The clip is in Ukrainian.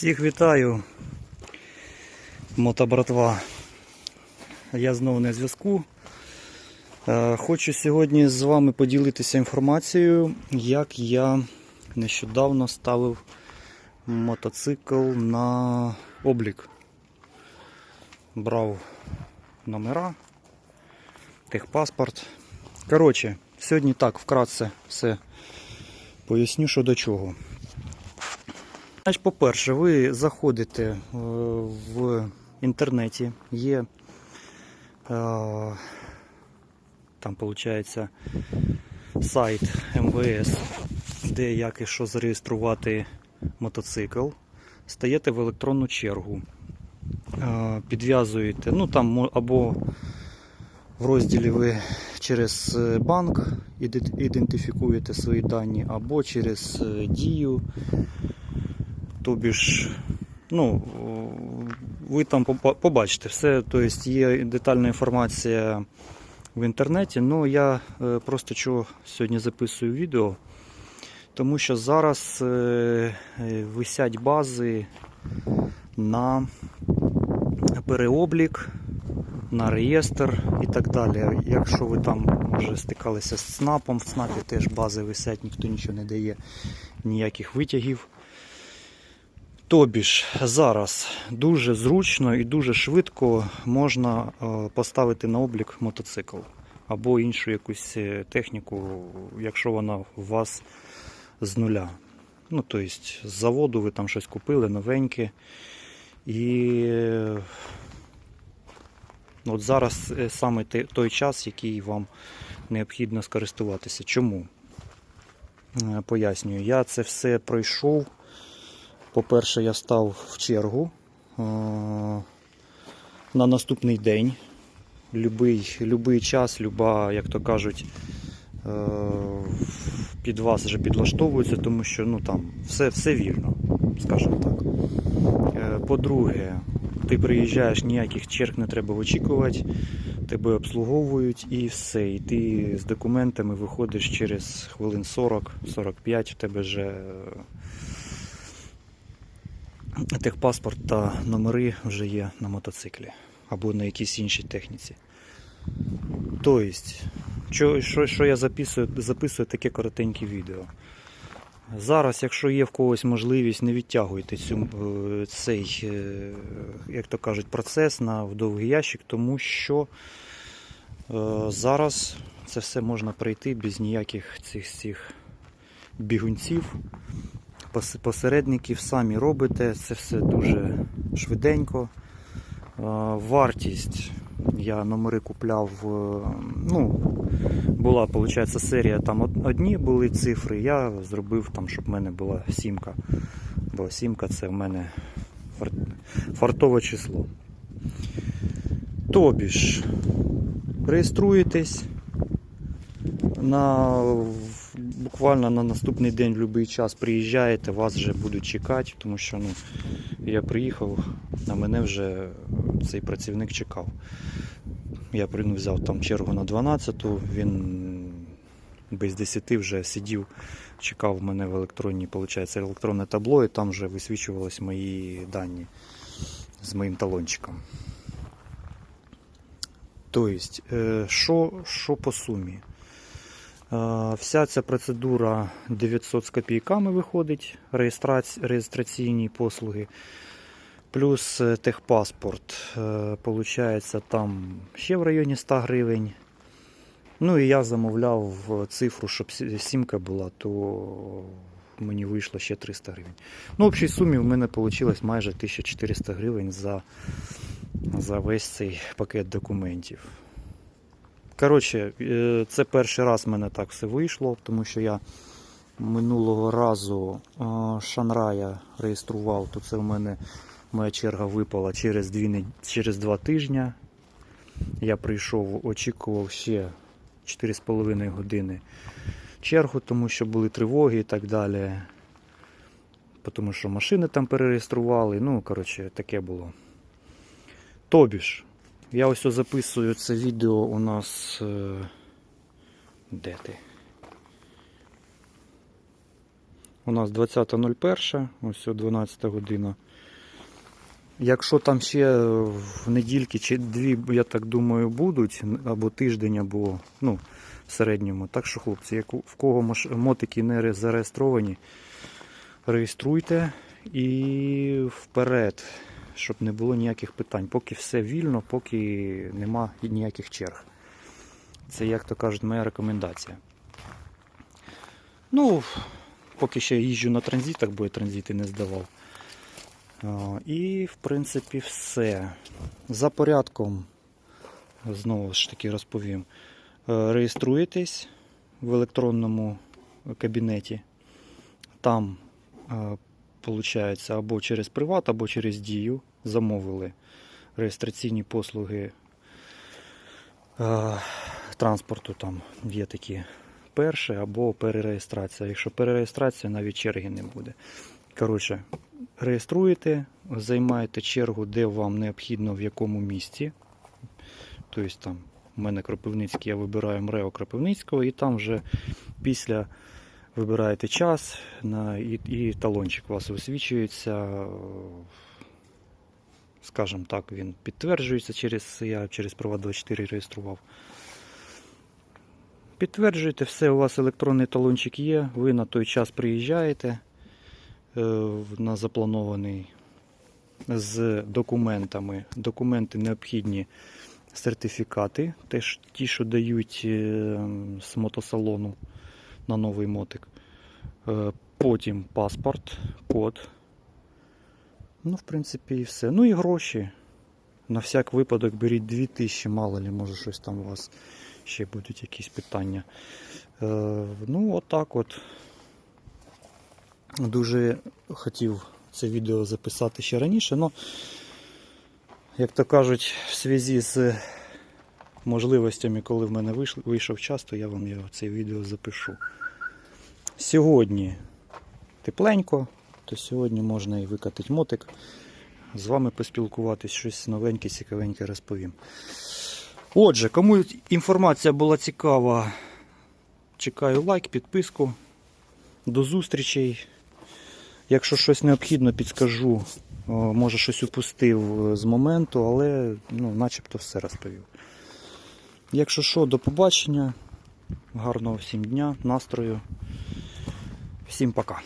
Всіх вітаю, мотобратва. Я знову на зв'язку. Е, Хочу сьогодні з вами поділитися інформацією, як я нещодавно ставив мотоцикл на облік. Брав номера, техпаспорт. Коротше, сьогодні так вкратце все поясню, що до чого. По-перше, ви заходите е, в інтернеті, є е, там, виходить, сайт МВС, де як і що зареєструвати мотоцикл. Стаєте в електронну чергу, е, підв'язуєте, ну там або в розділі ви через банк ідентифікуєте свої дані, або через дію. Тобі ж, ну, ви там побачите все, тобто є детальна інформація в інтернеті. Ну я е, просто чого сьогодні записую відео, тому що зараз е, е, висять бази на переоблік, на реєстр і так далі. Якщо ви там може стикалися з ЦНАПом, в ЦНАПі теж бази висять, ніхто нічого не дає, ніяких витягів. Тобі ж зараз дуже зручно і дуже швидко можна е, поставити на облік мотоцикл або іншу якусь е, техніку, якщо вона у вас з нуля. Ну, тобто, з заводу ви там щось купили новеньке. І е, от зараз саме той час, який вам необхідно скористуватися. Чому? Пояснюю, я це все пройшов. По-перше, я став в чергу е, на наступний день. Любий, любий час, люба, як то кажуть, е, під вас вже підлаштовується, тому що ну, там все, все вірно, скажімо так. Е, По-друге, ти приїжджаєш, ніяких черг не треба очікувати, тебе обслуговують і все. І ти з документами виходиш через хвилин 40-45, в тебе вже. Техпаспорт та номери вже є на мотоциклі або на якійсь іншій техніці. Тобто, що, що, що я записую, записую таке коротеньке відео. Зараз, якщо є в когось можливість, не відтягуйте цю, е, цей, е, як то кажуть, процес на довгий ящик, тому що е, зараз це все можна пройти без ніяких цих, цих бігунців посередників самі робите, це все дуже швиденько. Е, Вартість. Я номери купляв. е, Ну, була, виходить, серія там одні були цифри. Я зробив там, щоб в мене була сімка. Бо сімка це в мене фартове число. Тобі ж, реєструєтесь на буквально на наступний день в будь-який час приїжджаєте, вас вже будуть чекати, тому що ну, я приїхав, а мене вже цей працівник чекав. Я ну, взяв там чергу на 12-ту, він без 10 вже сидів, чекав мене в електронній, виходить, електронне табло, і там вже висвічувались мої дані з моїм талончиком. Тобто, е, що, що по сумі? Е, Вся ця процедура 900 з копійками виходить, реєстраційні послуги, плюс е, техпаспорт. е, Получається там ще в районі 100 гривень. Ну і я замовляв цифру, щоб сімка була, то мені вийшло ще 300 гривень. Ну, в общій сумі в мене вийшло майже 1400 гривень за, за весь цей пакет документів. Коротше, е, це перший раз в мене так все вийшло, тому що я минулого разу е, Шанрая реєстрував, то це в мене моя черга випала через, дві, через два тижні. Я прийшов, очікував ще 4,5 години чергу, тому що були тривоги і так далі. Тому що машини там перереєстрували. Ну, коротше, таке було. Тобі ж, я ось записую це відео у нас. е, Де ти? У нас 20.01, ось о 12 година. Якщо там ще в недільки чи дві, я так думаю, будуть, або тиждень, або ну, в середньому. Так що, хлопці, як в кого мотики не зареєстровані, реєструйте і вперед, щоб не було ніяких питань. Поки все вільно, поки нема ніяких черг. Це, як то кажуть, моя рекомендація. Ну, поки ще їжджу на транзитах, бо я транзити не здавав. І, в принципі, все. За порядком, знову ж таки розповім. Е, Реєструєтесь в електронному кабінеті. Там, виходить, або через приват, або через дію замовили реєстраційні послуги е, транспорту. Там є такі перше або перереєстрація. Якщо перереєстрація, навіть черги не буде. Коротше, реєструєте, займаєте чергу, де вам необхідно, в якому місці. Тобто там у мене Кропивницький, я вибираю МРЕО Кропивницького, і там вже після вибираєте час і, і талончик у вас висвічується. Скажімо так, він підтверджується через я через Приват 24 реєстрував. Підтверджуєте, все, у вас електронний талончик є, ви на той час приїжджаєте е, на запланований з документами. Документи необхідні сертифікати, теж ті, що дають е, з мотосалону на новий мотик. Е, Потім паспорт, код. Ну, в принципі, і все. Ну і гроші. На всяк випадок беріть 2000, мало ли, може щось там у вас ще будуть якісь питання. Е, ну, отак от. Дуже хотів це відео записати ще раніше, але, як то кажуть, в зв'язку з можливостями, коли в мене вийшов, час, то я вам його це відео запишу. Сьогодні тепленько, то сьогодні можна і викатати мотик. З вами поспілкуватись, щось новеньке, цікавеньке розповім. Отже, кому інформація була цікава, чекаю лайк, підписку. До зустрічей. Якщо щось необхідно, підскажу. Може щось упустив е, з моменту, але ну, начебто все розповів. Якщо що, до побачення. Гарного всім дня, настрою. Всім пока.